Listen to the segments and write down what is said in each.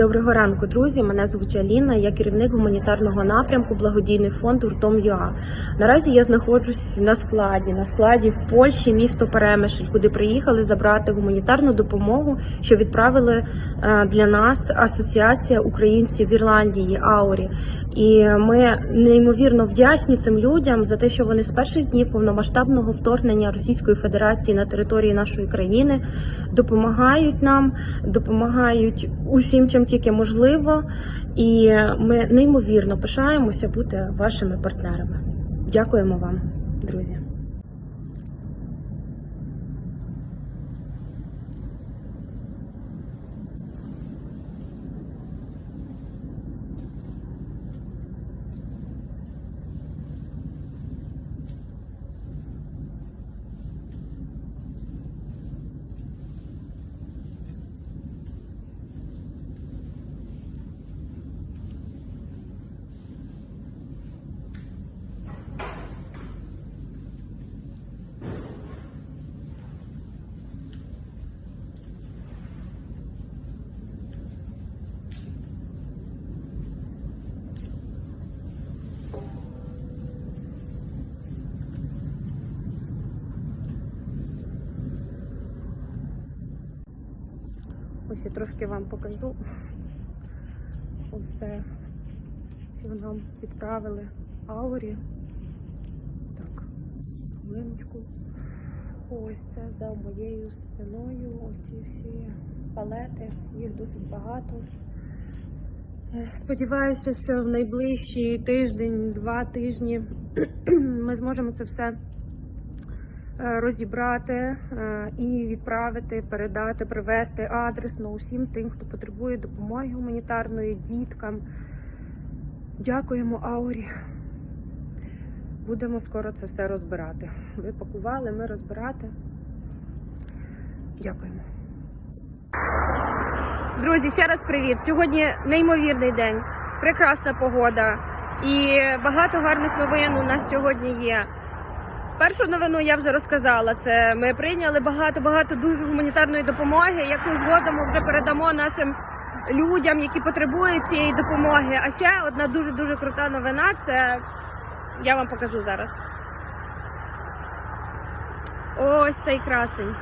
Доброго ранку, друзі. Мене звуть Аліна. Я керівник гуманітарного напрямку благодійний фонд Уртом ЮА. Наразі я знаходжусь на складі, на складі в Польщі, місто Перемишль, куди приїхали забрати гуманітарну допомогу, що відправили е, для нас Асоціація українців в Ірландії Аурі. І ми неймовірно вдячні цим людям за те, що вони з перших днів повномасштабного вторгнення Російської Федерації на території нашої країни допомагають нам, допомагають усім, чим тільки можливо. І ми неймовірно пишаємося бути вашими партнерами. Дякуємо вам, друзі. Ось я трошки вам покажу. Усе, що нам відправили аурі. Так, хвилиночку. Ось це за моєю спиною. Ось ці всі палети, їх досить багато. Е, Сподіваюся, що в найближчий тиждень, два тижні ми зможемо це все розібрати е, і відправити, передати, привезти адресно усім тим, хто потребує допомоги гуманітарної, діткам. Дякуємо Аурі. Будемо скоро це все розбирати. Ви пакували, ми розбирати. Дякуємо. Друзі, ще раз привіт. Сьогодні неймовірний день, прекрасна погода і багато гарних новин у нас сьогодні є. Першу новину я вже розказала. Це ми прийняли багато-багато дуже гуманітарної допомоги, яку згодом ми вже передамо нашим людям, які потребують цієї допомоги. А ще одна дуже дуже крута новина. Це я вам покажу зараз. Ось цей красень.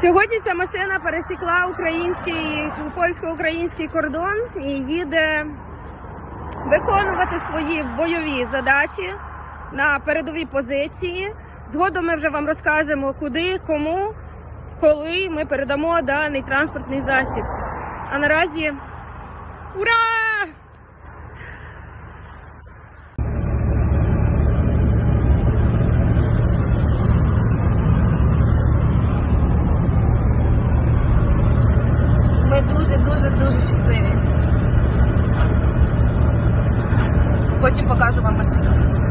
Сьогодні ця машина пересікла український польсько-український кордон і їде виконувати свої бойові задачі на передовій позиції. Згодом ми вже вам розкажемо, куди, кому, коли ми передамо даний транспортний засіб. А наразі ура! Ми дуже, дуже, дуже щасливі. Потім покажу вам машину.